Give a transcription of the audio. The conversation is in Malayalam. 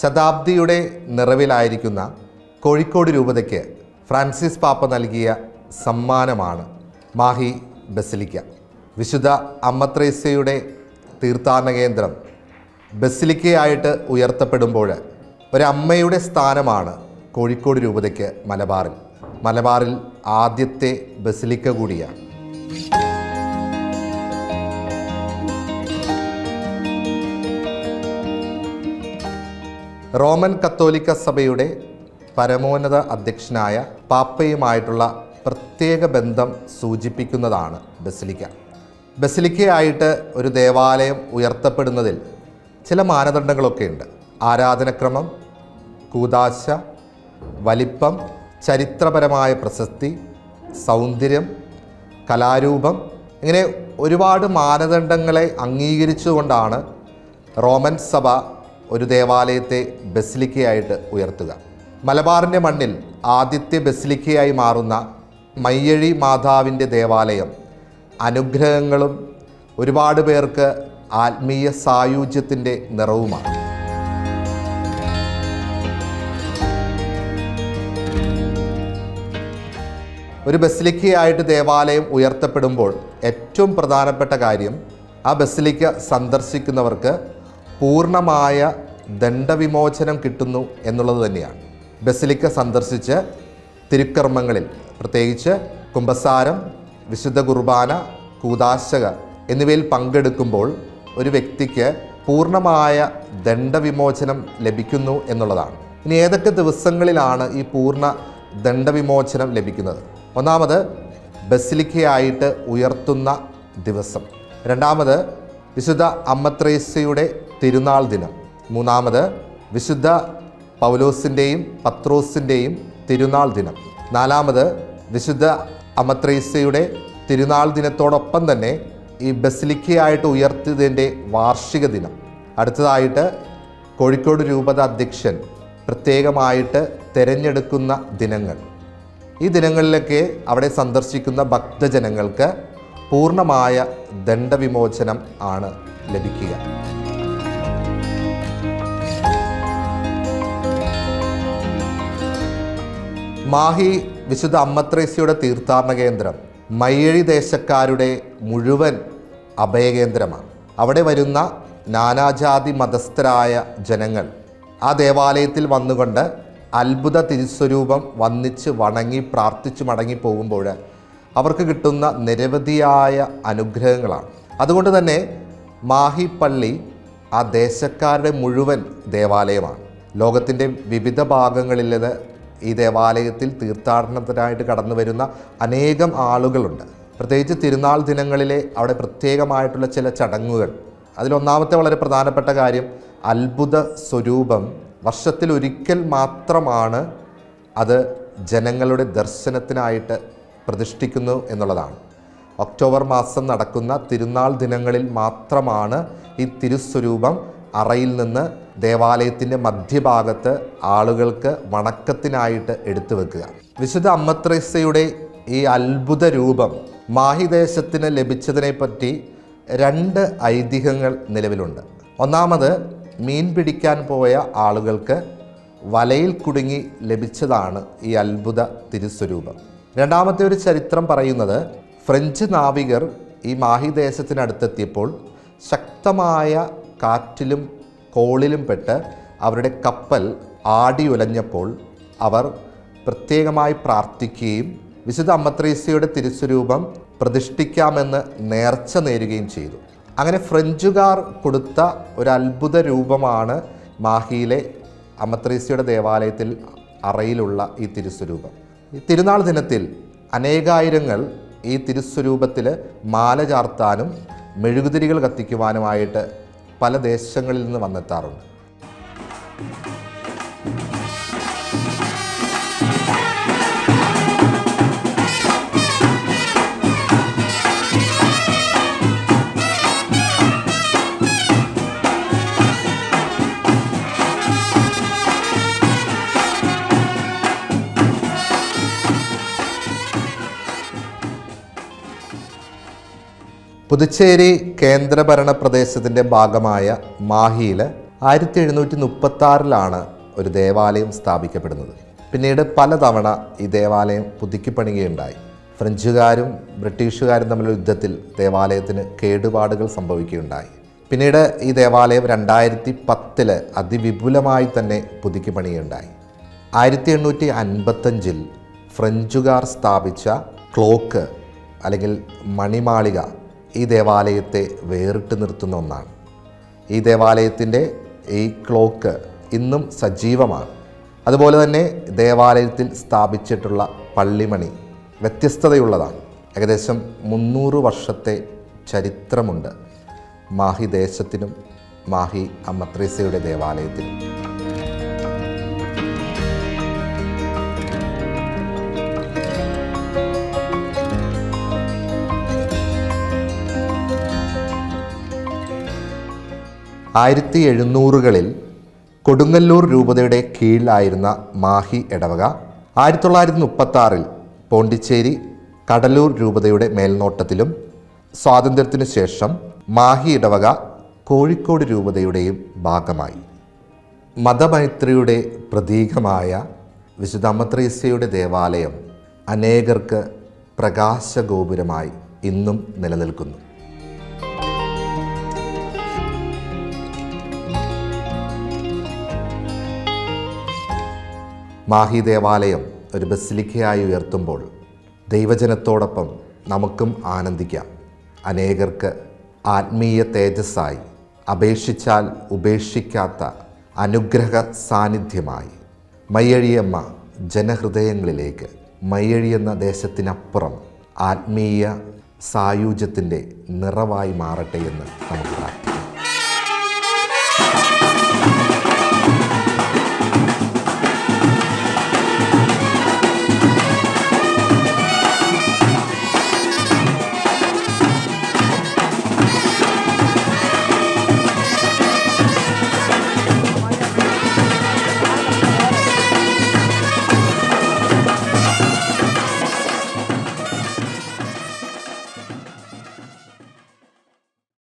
ശതാബ്ദിയുടെ നിറവിലായിരിക്കുന്ന കോഴിക്കോട് രൂപതയ്ക്ക് ഫ്രാൻസിസ് പാപ്പ നൽകിയ സമ്മാനമാണ് മാഹി ബസിലിക്ക. വിശുദ്ധ അമ്മത്രേസ്യയുടെ തീർത്ഥാടന കേന്ദ്രം ബസിലിക്കയായിട്ട് ഉയർത്തപ്പെടുമ്പോൾ ഒരമ്മയുടെ സ്ഥാനമാണ് കോഴിക്കോട് രൂപതയ്ക്ക് മലബാറിൽ. മലബാറിൽ ആദ്യത്തെ ബസിലിക്ക കൂടിയാണ്. റോമൻ കത്തോലിക്ക സഭയുടെ പരമോന്നത അധ്യക്ഷനായ പാപ്പയുമായിട്ടുള്ള പ്രത്യേക ബന്ധം സൂചിപ്പിക്കുന്നതാണ് ബസിലിക്ക. ബസിലിക്കയായിട്ട് ഒരു ദേവാലയം ഉയർത്തപ്പെടുന്നതിൽ ചില മാനദണ്ഡങ്ങളൊക്കെ ഉണ്ട്. ആരാധനക്രമം കൂതാശ വലിപ്പം ചരിത്രപരമായ പ്രശസ്തി സൗന്ദര്യം കലാരൂപം ഇങ്ങനെ ഒരുപാട് മാനദണ്ഡങ്ങളെ അംഗീകരിച്ചുകൊണ്ടാണ് റോമൻ സഭ ഒരു ദേവാലയത്തെ ബസിലിക്കയായിട്ട് ഉയർത്തുക. മലബാറിന്റെ മണ്ണിൽ ആദ്യത്തെ ബസിലിക്കയായി മാറുന്ന മയ്യഴി മാതാവിന്റെ ദേവാലയം അനുഗ്രഹങ്ങളും ഒരുപാട് പേർക്ക് ആത്മീയ സായുജ്യത്തിന്റെ നിറവുമാണ്. ഒരു ബസിലിക്കയായിട്ട് ദേവാലയം ഉയർത്തപ്പെടുമ്പോൾ ഏറ്റവും പ്രധാനപ്പെട്ട കാര്യം ആ ബസിലിക്ക സന്ദർശിക്കുന്നവർക്ക് പൂർണമായ ദണ്ഡവിമോചനം കിട്ടുന്നു എന്നുള്ളത് തന്നെയാണ്. ബസിലിക്ക സന്ദർശിച്ച് തിരുക്കർമ്മങ്ങളിൽ പ്രത്യേകിച്ച് കുംഭസാരം വിശുദ്ധ കുർബാന കൂതാശക എന്നിവയിൽ പങ്കെടുക്കുമ്പോൾ ഒരു വ്യക്തിക്ക് പൂർണമായ ദണ്ഡവിമോചനം ലഭിക്കുന്നു എന്നുള്ളതാണ്. ഇനി ഏതൊക്കെ ദിവസങ്ങളിലാണ് ഈ പൂർണ ദണ്ഡവിമോചനം ലഭിക്കുന്നത്? ഒന്നാമത് ബസിലിക്കയായിട്ട് ഉയർത്തുന്ന ദിവസം. രണ്ടാമത് വിശുദ്ധ അമ്മത്രേസ്യയുടെ തിരുനാൾ ദിനം. മൂന്നാമത് വിശുദ്ധ പൗലോസിന്റെയും പത്രോസിന്റെയും തിരുനാൾ ദിനം. നാലാമത് വിശുദ്ധ അമത്രേസ്യയുടെ തിരുനാൾ ദിനത്തോടൊപ്പം തന്നെ ഈ ബസിലിക്കയായിട്ട് ഉയർത്തിയതിന്റെ വാർഷിക ദിനം. അടുത്തതായിട്ട് കോഴിക്കോട് രൂപത അധ്യക്ഷൻ പ്രത്യേകമായിട്ട് തിരഞ്ഞെടുക്കുന്ന ദിനങ്ങൾ. ഈ ദിനങ്ങളിലൊക്കെ അവിടെ സന്ദർശിക്കുന്ന ഭക്തജനങ്ങൾക്ക് പൂർണമായ ദണ്ഡവിമോചനം ആണ് ലഭിക്കുക. മാഹി വിശുദ്ധ അമ്മത്രേസ്യയുടെ തീർത്ഥാടന കേന്ദ്രം മയ്യഴി ദേശക്കാരുടെ മുഴുവൻ അഭയകേന്ദ്രമാണ്. അവിടെ വരുന്ന നാനാജാതി മതസ്ഥരായ ജനങ്ങൾ ആ ദേവാലയത്തിൽ വന്നുകൊണ്ട് അത്ഭുത തിരുസ്വരൂപം വന്നിച്ച് വണങ്ങി പ്രാർത്ഥിച്ചു മടങ്ങി പോകുമ്പോൾ അവർക്ക് കിട്ടുന്ന നിരവധിയായ അനുഗ്രഹങ്ങളാണ്. അതുകൊണ്ട് തന്നെ മാഹി പള്ളി ആ ദേശക്കാരുടെ മുഴുവൻ ദേവാലയമാണ്. ലോകത്തിന്റെ വിവിധ ഭാഗങ്ങളിലത് ഈ ദേവാലയത്തിൽ തീർത്ഥാടനത്തിനായിട്ട് കടന്നു വരുന്ന അനേകം ആളുകളുണ്ട്. പ്രത്യേകിച്ച് തിരുനാൾ ദിനങ്ങളിലെ അവിടെ പ്രത്യേകമായിട്ടുള്ള ചില ചടങ്ങുകൾ. അതിലൊന്നാമത്തെ വളരെ പ്രധാനപ്പെട്ട കാര്യം അത്ഭുത സ്വരൂപം. വർഷത്തിൽ ഒരിക്കൽ മാത്രമാണ് അത് ജനങ്ങളുടെ ദർശനത്തിനായിട്ട് പ്രതിഷ്ഠിക്കുന്നു എന്നുള്ളതാണ്. ഒക്ടോബർ മാസം നടക്കുന്ന തിരുനാൾ ദിനങ്ങളിൽ മാത്രമാണ് ഈ തിരുസ്വരൂപം അറയിൽ നിന്ന് ദേവാലയത്തിന്റെ മധ്യഭാഗത്ത് ആളുകൾക്ക് വണക്കത്തിനായിട്ട് എടുത്തു വെക്കുക. വിശുദ്ധ അമ്മത്രേസയുടെ ഈ അത്ഭുത രൂപം മാഹിദേശത്തിന് ലഭിച്ചതിനെപ്പറ്റി രണ്ട് ഐതിഹ്യങ്ങൾ നിലവിലുണ്ട്. ഒന്നാമത് മീൻ പിടിക്കാൻ പോയ ആളുകൾക്ക് വലയിൽ കുടുങ്ങി ലഭിച്ചതാണ് ഈ അത്ഭുത തിരുസ്വരൂപം. രണ്ടാമത്തെ ഒരു ചരിത്രം പറയുന്നത് ഫ്രഞ്ച് നാവികർ ഈ മാഹിദേശത്തിനടുത്തെത്തിയപ്പോൾ ശക്തമായ കാറ്റിലും കോളിലും പെട്ട് അവരുടെ കപ്പൽ ആടിയുലഞ്ഞപ്പോൾ അവർ പ്രത്യേകമായി പ്രാർത്ഥിക്കുകയും വിശുദ്ധ അമ്മത്രേസ്യയുടെ തിരുസ്വരൂപം പ്രതിഷ്ഠിക്കാമെന്ന് നേർച്ച നേരുകയും ചെയ്തു. അങ്ങനെ ഫ്രഞ്ചുകാർ കൊടുത്ത ഒരു അത്ഭുത രൂപമാണ് മാഹിയിലെ അമ്മത്രേസ്യയുടെ ദേവാലയത്തിൽ അറയിലുള്ള ഈ തിരുസ്വരൂപം. ഈ തിരുനാൾ ദിനത്തിൽ അനേകായിരങ്ങൾ ഈ തിരുസ്വരൂപത്തിൽ മാല ചാർത്താനും മെഴുകുതിരികൾ കത്തിക്കുവാനുമായിട്ട് പല ദേശങ്ങളിൽ നിന്ന് വന്നെത്താറുണ്ട്. പുതുച്ചേരി കേന്ദ്രഭരണ പ്രദേശത്തിന്റെ ഭാഗമായ മാഹിയിൽ ആയിരത്തി എഴുന്നൂറ്റി മുപ്പത്തി ആറിലാണ് ഒരു ദേവാലയം സ്ഥാപിക്കപ്പെടുന്നത്. പിന്നീട് പലതവണ ഈ ദേവാലയം പുതുക്കിപ്പണിയുകയുണ്ടായി. ഫ്രഞ്ചുകാരും ബ്രിട്ടീഷുകാരും തമ്മിലുള്ള യുദ്ധത്തിൽ ദേവാലയത്തിന് കേടുപാടുകൾ സംഭവിക്കുകയുണ്ടായി. പിന്നീട് ഈ ദേവാലയം രണ്ടായിരത്തി പത്തിൽ അതിവിപുലമായി തന്നെ പുതുക്കി പണിയുണ്ടായി ആയിരത്തി എണ്ണൂറ്റി അൻപത്തഞ്ചിൽ ഫ്രഞ്ചുകാർ സ്ഥാപിച്ച ക്ലോക്ക് അല്ലെങ്കിൽ മണിമാളിക ഈ ദേവാലയത്തെ വേറിട്ട് നിർത്തുന്ന ഒന്നാണ്. ഈ ദേവാലയത്തിന്റെ ഈ ക്ലോക്ക് ഇന്നും സജീവമാണ്. അതുപോലെ തന്നെ ദേവാലയത്തിൽ സ്ഥാപിച്ചിട്ടുള്ള പള്ളിമണി വ്യത്യസ്തതയുള്ളതാണ്. ഏകദേശം മുന്നൂറ് വർഷത്തെ ചരിത്രമുണ്ട് മാഹി ദേശത്തിനും മാഹി അമ്മത്രേസയുടെ ദേവാലയത്തിനും. ആയിരത്തി എഴുന്നൂറുകളിൽ കൊടുങ്ങല്ലൂർ രൂപതയുടെ കീഴിലായിരുന്ന മാഹി ഇടവക ആയിരത്തി തൊള്ളായിരത്തി മുപ്പത്തി പോണ്ടിച്ചേരി കടലൂർ രൂപതയുടെ മേൽനോട്ടത്തിലും സ്വാതന്ത്ര്യത്തിനു ശേഷം മാഹി ഇടവക കോഴിക്കോട് രൂപതയുടെയും ഭാഗമായി. മതമൈത്രിയുടെ പ്രതീകമായ വിശുദ്ധ അമ്മത്രീസയുടെ ദേവാലയം അനേകർക്ക് പ്രകാശഗോപുരമായി ഇന്നും നിലനിൽക്കുന്നു. മാഹി ദേവാലയം ഒരു ബസിലിക്കയായി ഉയർത്തുമ്പോൾ ദൈവജനത്തോടൊപ്പം നമുക്കും ആനന്ദിക്കാം. അനേകർക്ക് ആത്മീയ തേജസ്സായി അപേക്ഷിച്ചാൽ ഉപേക്ഷിക്കാത്ത അനുഗ്രഹ സാന്നിധ്യമായി. മയ്യഴിയമ്മ ജനഹൃദയങ്ങളിലേക്ക് മയ്യഴി എന്ന ദേശത്തിനപ്പുറം ആത്മീയ സായുജ്യത്തിന്റെ നിറവായി മാറട്ടെ എന്ന് നമുക്ക് പ്രാർത്ഥിക്കാം.